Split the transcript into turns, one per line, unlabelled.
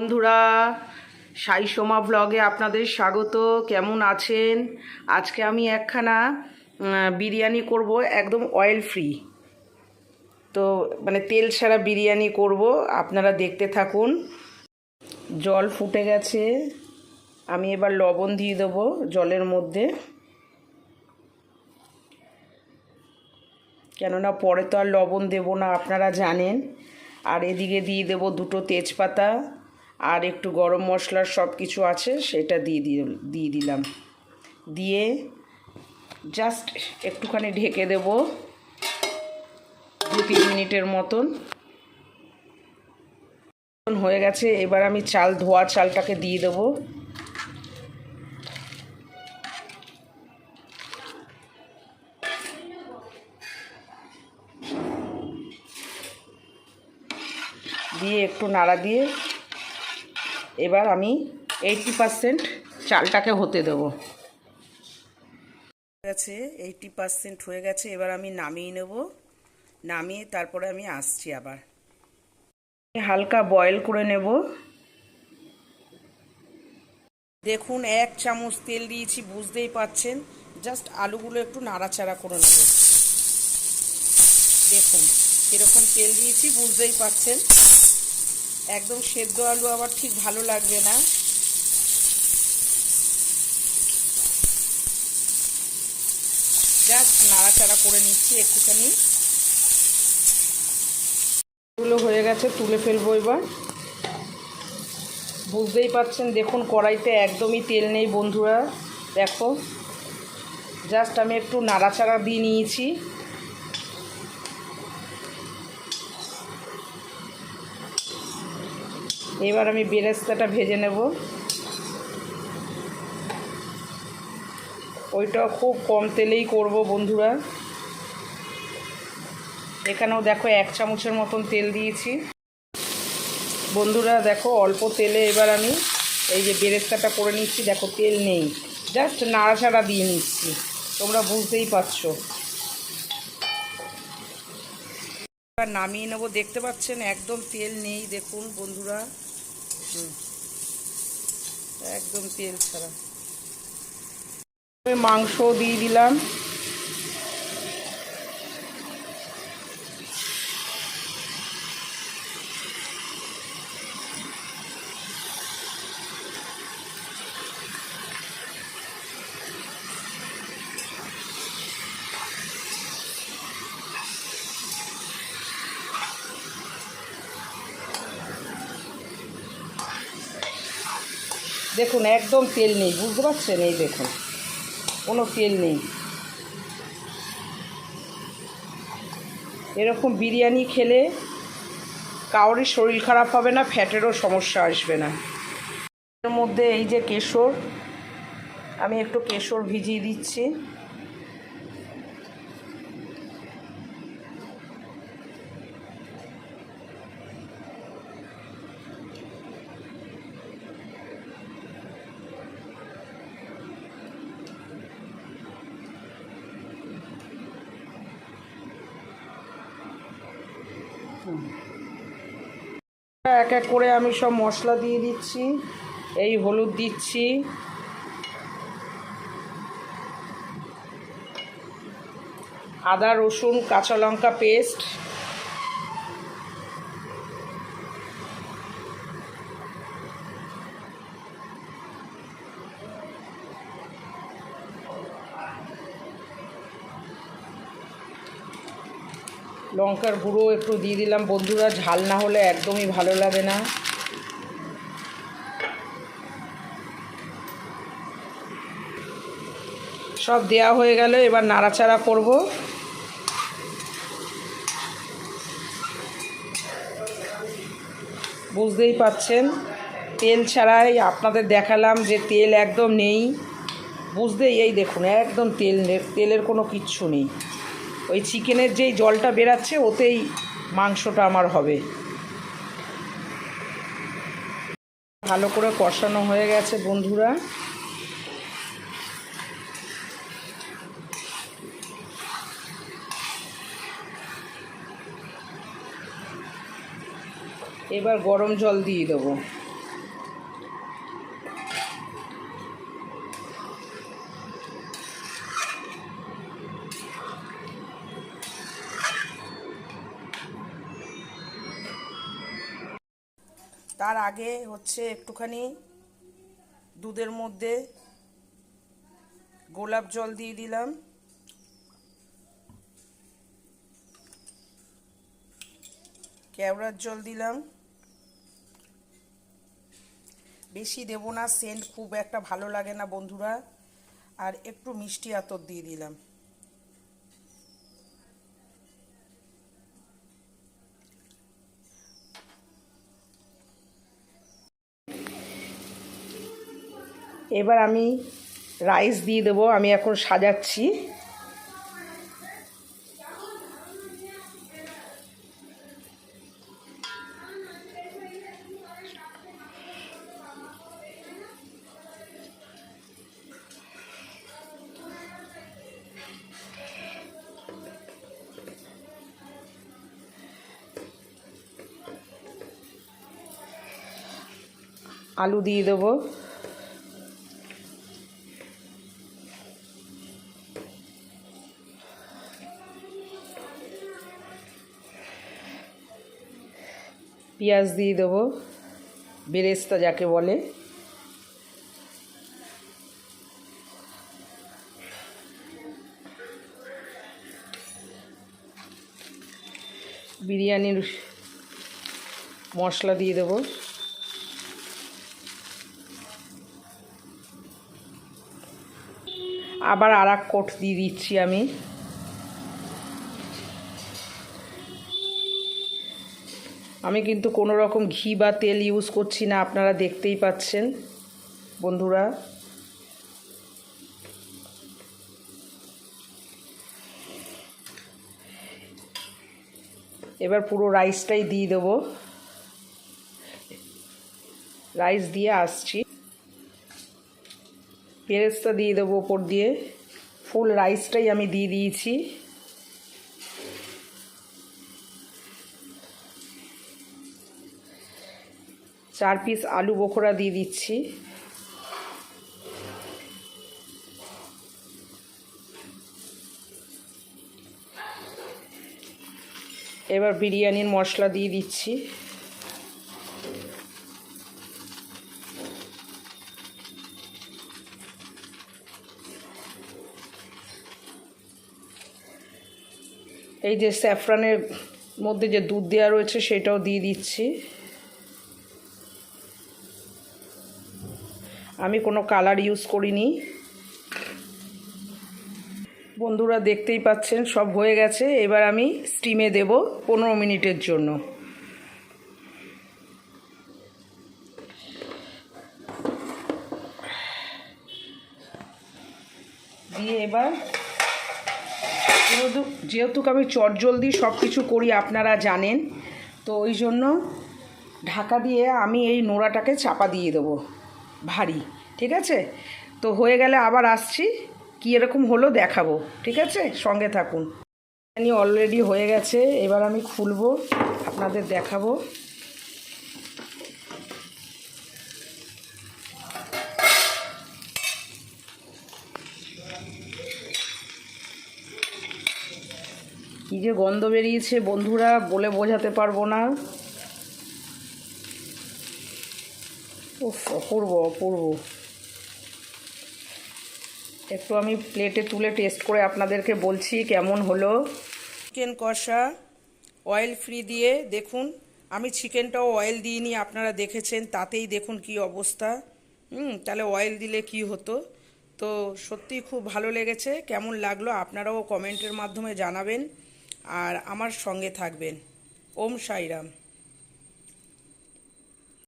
বন্ধুরা, সাই সোমা ব্লগে আপনাদের স্বাগত। কেমন আছেন? আজকে আমি একখানা বিরিয়ানি করব, একদম অয়েল ফ্রি তো মানে তেল ছাড়া বিরিয়ানি করব, আপনারা দেখতে থাকুন। জল ফুটে গেছে। আমি এবার লবণ দিয়ে দেবো জলের মধ্যে। কেননা পরে তো আর লবণ দেবো না, আপনারা জানেন। আর এদিকে দিয়ে দেবো দুটো তেজপাতা। আর একটু গরম মশলার সব কিছু আছে, সেটা দিয়ে দিয়ে দিলাম। দিয়ে জাস্ট একটুখানি ঢেকে দেব, দু তিন মিনিটের মতন। হয়ে গেছে, এবার আমি চাল, ধোয়া চালটাকে দিয়ে দেবো। দিয়ে একটু নাড়া দিয়ে এবার আমি এইটটি পারসেন্ট চালটাকে হতে দেবো। গেছে এইটটি পারসেন্ট হয়ে গেছে এবার আমি নামিয়ে নেব। নামিয়ে তারপরে আমি আসছি আবার। হালকা বয়েল করে নেব। দেখুন এক চামচ তেল দিয়েছি বুঝতেই পাচ্ছেন। জাস্ট আলুগুলো একটু নাড়াচাড়া করে নেব। দেখুন এরকম তেল দিয়েছি বুঝতেই পাচ্ছেন। একদম সেদ্ধ আলু আবার ঠিক ভালো লাগবে না। জাস্ট নাড়াচাড়া করে নিচ্ছি একটুখানি। এগুলো হয়ে গেছে, তুলে ফেলব এবার। বুঝতেই পাচ্ছেন দেখুন কড়াইতে একদমই তেল নেই বন্ধুরা, দেখো। জাস্ট আমি একটু নাড়াচাড়া দিয়ে নিয়েছি। এবার আমি বেরেস্তাটা ভেজে নেব। ওইটা খুব কম তেলেই করব বন্ধুরা। এখানেও দেখো এক চামচের মতন তেল দিয়েছি। বন্ধুরা দেখো অল্প তেলে এবার আমি এই যে বেরেস্তাটা করে নিচ্ছি। দেখো তেল নেই। জাস্ট নাড়াচাড়া দিয়ে নিচ্ছি। তোমরা বুঝতেই পারছ। এবার নামিয়ে নেব। দেখতে পাচ্ছেন একদম তেল নেই, দেখুন বন্ধুরা। একদম তেল ছাড়া। মাংস দিয়ে দিলাম। দেখুন, একদম তেল নেই, বুঝতে পারছেন? এই দেখুন, কোনো তেল নেই। এরকম বিরিয়ানি খেলে কাউরই শরীর খারাপ হবে না, ফ্যাটেরও সমস্যা আসবে না। এর মধ্যে এই যে কেশর, আমি একটু কেশর ভিজিয়ে দিচ্ছি। এক এক করে আমি সব মশলা দিয়ে দিচ্ছি, এই হলুদ দিচ্ছি। আদা, রসুন, কাঁচা লঙ্কা পেস্ট। লঙ্কার গুঁড়ো একটু দিয়ে দিলাম। বন্ধুরা, ঝাল না হলে একদমই ভালো লাগে না। সব দেয়া হয়ে গেল এবার নাড়াচাড়া করব। বুঝতেই পাচ্ছেন, তেল ছাড়াই আপনাদের দেখালাম যে তেল একদম নেই। বুঝতেই, এই দেখুন, একদম তেল তেলের কোনো কিচ্ছু নেই। ওই চিকেনের যেই জলটা বেরাচ্ছে, ওতেই মাংসটা আমার হবে। ভালো করে কষানো হয়ে গেছে বন্ধুরা। এবার গরম জল দিয়ে দেবো। তার আগে হচ্ছে একটুখানি দুধের মধ্যে গোলাপ জল দিয়ে দিলাম। কেওড়ার জল দিলাম। বেশি দেব না সেন্ট খুব একটা ভালো লাগে না বন্ধুরা। আর একটু মিষ্টি আতর দিয়ে দিলাম। এবার আমি রাইস দিয়ে দেবো আমি এখন সাজাচ্ছি। আলু দিয়ে দেবো। পেঁয়াজ দিয়ে দেবো, বেরেস্তা যাকে বলে। বিরিয়ানির মশলা দিয়ে দেবো। আবার আর এক কোট দিয়ে দিচ্ছি আমি। আমি কিন্তু কোনো রকম ঘি বা তেল ইউজ করছি না, আপনারা দেখতেই পাচ্ছেন। বন্ধুরা, এবার পুরো রাইসটাই দিয়ে দেবো। রাইস দিয়ে আসছি। পেরেস্তা দিয়ে দেবো ওপর দিয়ে। ফুল রাইসটাই আমি দিয়ে দিয়েছি। চার পিস আলু বোখরা দিয়ে দিচ্ছি। এবার বিরিয়ানির মশলা দিয়ে দিচ্ছি। এই যে স্যাফরানের মধ্যে যে দুধ দেওয়া রয়েছে সেটাও দিয়ে দিচ্ছি। আমি কোনো কালার ইউজ করিনি। বন্ধুরা দেখতেই পাচ্ছেন, সব হয়ে গেছে। এবার আমি স্টিমে দেব পনেরো মিনিটের জন্য। দিয়ে এবার যেহেতু যেহেতু আমি চটজলদি সব কিছু করি, আপনারা জানেন। তো ওই জন্য ঢাকা দিয়ে আমি এই নোড়াটাকে চাপা দিয়ে দেবো। ভারী, ঠিক আছে? তো হয়ে গেলে আবার আসছি, কী এরকম হলো দেখাবো, ঠিক আছে? সঙ্গে থাকুন। বিরিয়ানি অলরেডি হয়ে গেছে, এবার আমি খুলবো, আপনাদের দেখাবো। কী যে গন্ধ বেরিয়েছে বন্ধুরা, বলে বোঝাতে পারব না। উফ অপূর্ব অপূর্ব একটু আমি প্লেটে তুলে টেস্ট করে আপনাদেরকে বলছি কেমন হলো। চিকেন কষা অয়েল ফ্রি দিয়ে দেখুন, আমি চিকেনটাও অয়েল দিইনি, আপনারা দেখেছেন, তাতেই দেখুন কি অবস্থা। হুম, তাহলে অয়েল দিলে কি হতো? তো সত্যি খুব ভালো লেগেছে, কেমন লাগল আপনারাও কমেন্টের মাধ্যমে জানাবেন, আর আমার সঙ্গে থাকবেন। ওম সাইরাম।